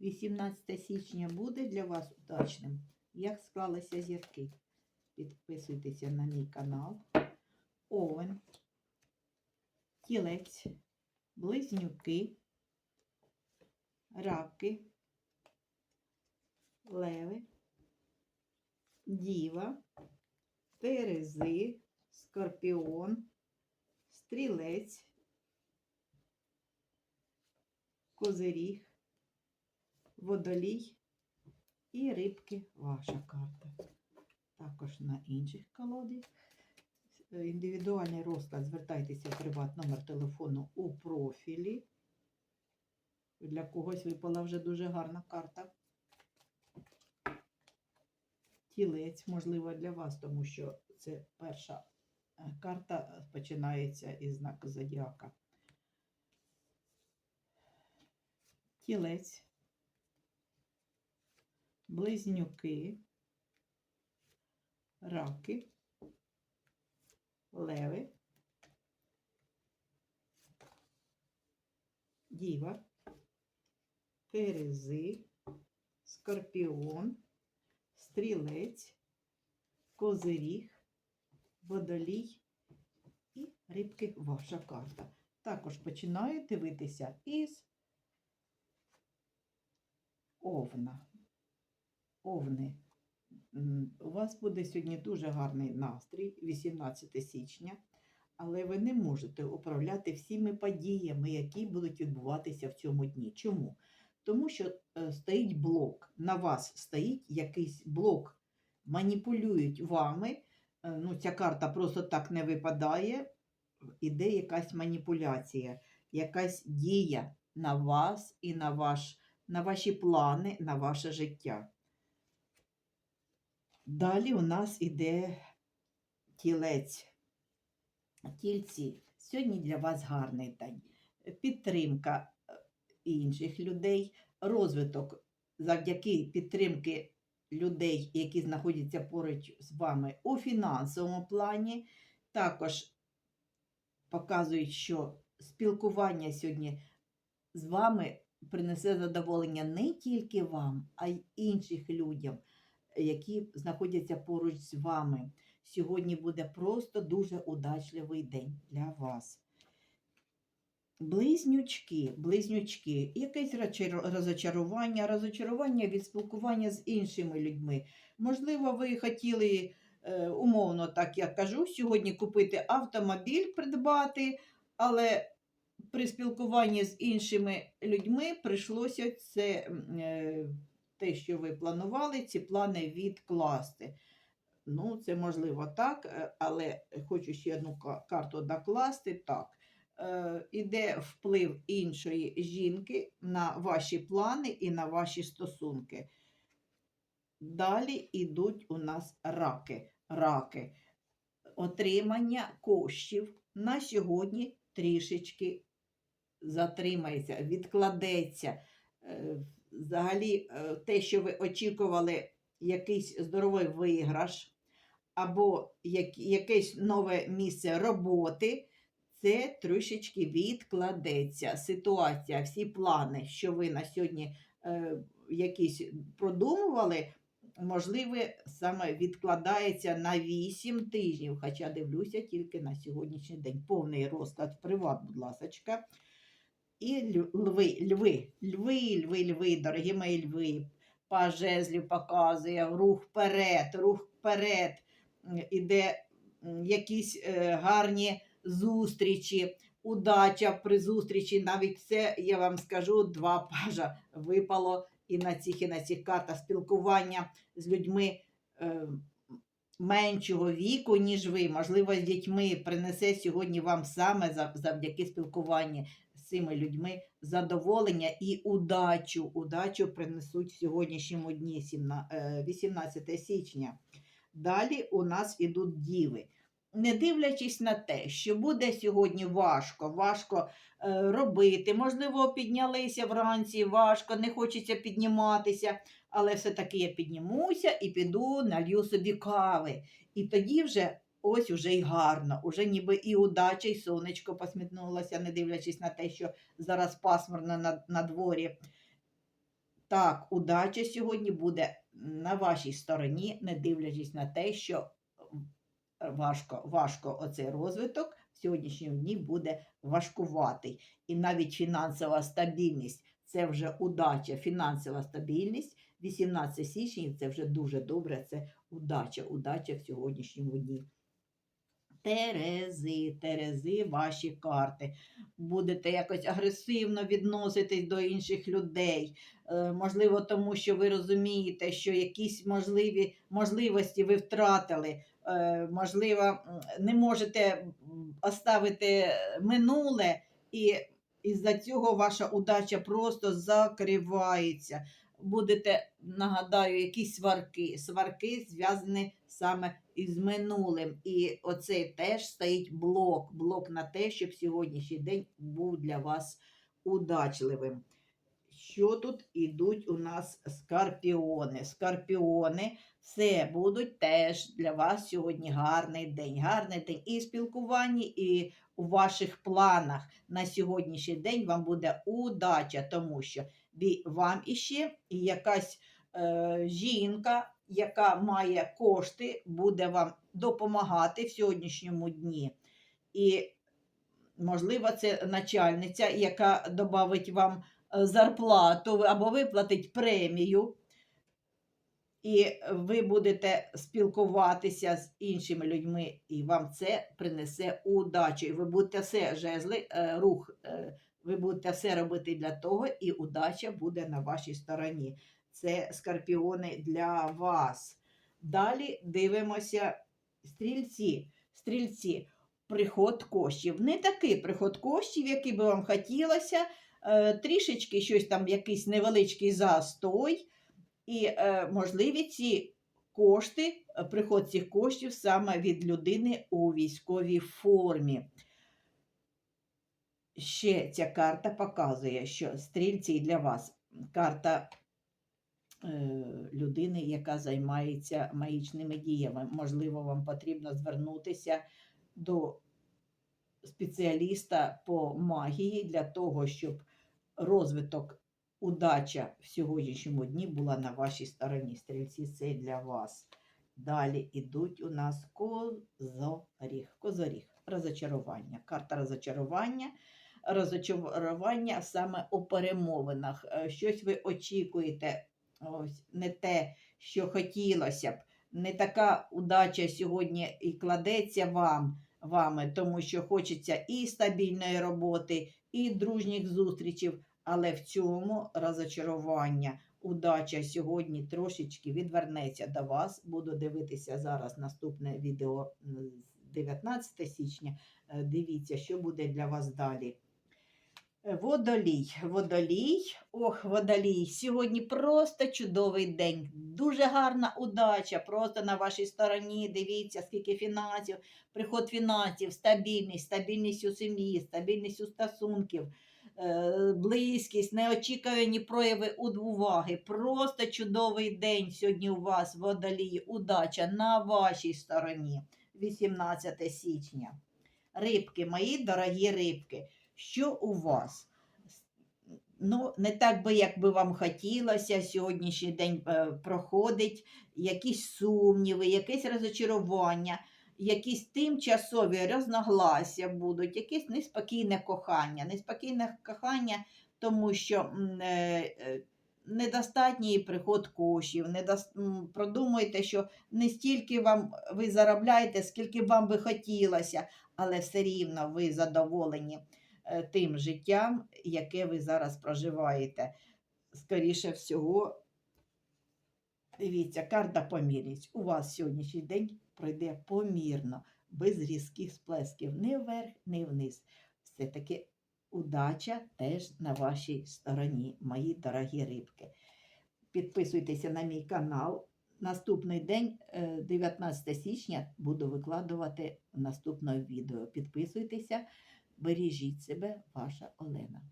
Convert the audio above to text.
18 січня буде для вас удачним. Як склалися зірки? Підписуйтеся на мій канал. Овен, тілець, близнюки, раки, леви, діва, терези, скорпіон, стрілець, козиріг, водолій і рибки ваша карта. Також на інших колодах. Індивідуальний розклад звертайтеся в приват номер телефону у профілі. Для когось випала вже дуже гарна карта. Тілець, можливо, для вас, тому що це перша е, карта починається із знаку зодіака. Тілець, близнюки, раки, леви, діва, терези, скорпіон, стрілець, козиріг, водолій і рибки ваша карта. Також починаю дивитися із овна. Овни. У вас буде сьогодні дуже гарний настрій, 18 січня, але ви не можете управляти всіми подіями, які будуть відбуватися в цьому дні. Чому? Тому що е, стоїть блок, на вас стоїть якийсь блок, маніпулюють вами. Е, ну, ця карта просто так не випадає, іде якась маніпуляція, якась дія на вас і на, ваш, на ваші плани, на ваше життя. Далі у нас іде тілець. Тільці, сьогодні для вас гарний день. Підтримка е, інших людей, розвиток завдяки підтримки людей, які знаходяться поруч з вами у фінансовому плані. Також показують, що спілкування сьогодні з вами принесе задоволення не тільки вам, а й інших людям які знаходяться поруч з вами. Сьогодні буде просто дуже удачливий день для вас. Близнючки, близнючки, якесь розочарування, розочарування від спілкування з іншими людьми. Можливо, ви хотіли, е, умовно, так я кажу, сьогодні купити автомобіль, придбати, але при спілкуванні з іншими людьми прийшлося це е, те, що ви планували, ці плани відкласти. Ну, це можливо так, е, але хочу ще одну карту докласти. Так. Е, Іде вплив іншої жінки на ваші плани і на ваші стосунки. Далі йдуть у нас раки. Раки. Отримання коштів на сьогодні трішечки затримається, відкладеться. Взагалі, е, те, що ви очікували, якийсь здоровий виграш або якесь нове місце роботи, це трішечки відкладеться. Ситуація, всі плани, що ви на сьогодні е, якісь продумували, можливо, саме відкладається на 8 тижнів. Хоча дивлюся тільки на сьогоднішній день. Повний розклад приват, будь ласочка. І льви, льви, льви, льви, льви, дорогі мої льви. Паж жезлів показує рух вперед, рух вперед. Іде якісь е, гарні зустрічі, удача при зустрічі. Навіть це, я вам скажу, два пажа випало і на цих, і на цих картах спілкування з людьми. Е, Меншого віку, ніж ви, можливо, з дітьми принесе сьогодні вам саме завдяки спілкуванню цими людьми задоволення і удачу. Удачу принесуть в сьогоднішньому дні, е, 18 січня. Далі у нас ідуть діви. Не дивлячись на те, що буде сьогодні важко, важко е, робити, можливо, піднялися вранці, важко, не хочеться підніматися, але все-таки я піднімуся і піду, налью собі кави. І тоді вже ось уже й гарно, уже ніби і удача, і сонечко посмітнулося, не дивлячись на те, що зараз пасмурно на, на дворі. Так, удача сьогодні буде на вашій стороні, не дивлячись на те, що важко, важко оцей розвиток в сьогоднішньому дні буде важкуватий. І навіть фінансова стабільність це вже удача, фінансова стабільність. 18 січня це вже дуже добре. Це удача, удача в сьогоднішньому дні. Терези, Терези, ваші карти. Будете якось агресивно відноситись до інших людей. Е, можливо, тому що ви розумієте, що якісь можливі можливості ви втратили. Е, можливо, не можете оставити минуле, і із-за цього ваша удача просто закривається. Будете, нагадаю, якісь сварки. Сварки зв'язані саме із минулим. І оцей теж стоїть блок. Блок на те, щоб сьогоднішній день був для вас удачливим. Що тут ідуть у нас скорпіони? Скорпіони це будуть теж для вас сьогодні гарний день. Гарний день і в спілкуванні, і у ваших планах на сьогоднішній день вам буде удача, тому що вам іще якась е, жінка, яка має кошти, буде вам допомагати в сьогоднішньому дні. І, можливо, це начальниця, яка додавить вам е, зарплату або виплатить премію. І ви будете спілкуватися з іншими людьми, і вам це принесе удачу. І ви будете все жезли, е, рух, е, ви будете все робити для того, і удача буде на вашій стороні. Це скорпіони для вас. Далі дивимося стрільці. Стрільці, приход коштів. Не такий приход коштів, який би вам хотілося. Е, трішечки щось там, якийсь невеличкий застой. І е, можливі ці кошти, е, приход цих коштів саме від людини у військовій формі. Ще ця карта показує, що стрільці для вас карта е, людини, яка займається магічними діями. Можливо, вам потрібно звернутися до спеціаліста по магії для того, щоб розвиток удача в сьогоднішньому дні була на вашій стороні. Стрільці, це для вас. Далі йдуть у нас козоріг. Козоріг. Розочарування. Карта розочарування. Розочарування саме у перемовинах. Е, Щось ви очікуєте, ось не те, що хотілося б. Не така удача сьогодні і кладеться вам, вами, тому що хочеться і стабільної роботи, і дружніх зустрічей, але в цьому розочарування. Удача сьогодні трошечки відвернеться до вас. Буду дивитися зараз наступне відео 19 січня. Е, Дивіться, що буде для вас далі. Е, Водолій, водолій, ох, водолій. Сьогодні просто чудовий день. Дуже гарна удача, просто на вашій стороні. Дивіться, скільки фінансів, приход фінансів, стабільність, стабільність у сім'ї, стабільність у стосунків, е, близькість, неочікувані прояви уваги. Просто чудовий день сьогодні у вас, водолій, удача на вашій стороні. 18 січня. Рибки, мої дорогі рибки що у вас? Ну, не так би, як би вам хотілося, сьогоднішній день е, проходить якісь сумніви, якесь розочарування, якісь тимчасові розногласся будуть, якесь неспокійне кохання. Неспокійне кохання, тому що е, е, недостатній приход коштів, недос... м, продумуйте, що не стільки вам ви заробляєте, скільки вам би хотілося, але все рівно ви задоволені тим життям, яке ви зараз проживаєте. Скоріше всього, дивіться, карта помірність. У вас сьогоднішній день пройде помірно, без різких сплесків, ні вверх, ні вниз. Все-таки удача теж на вашій стороні, мої дорогі рибки. Підписуйтеся на мій канал. Наступний день, е, 19 січня, буду викладувати наступне відео. Підписуйтеся, бережіть себе, ваша Олена.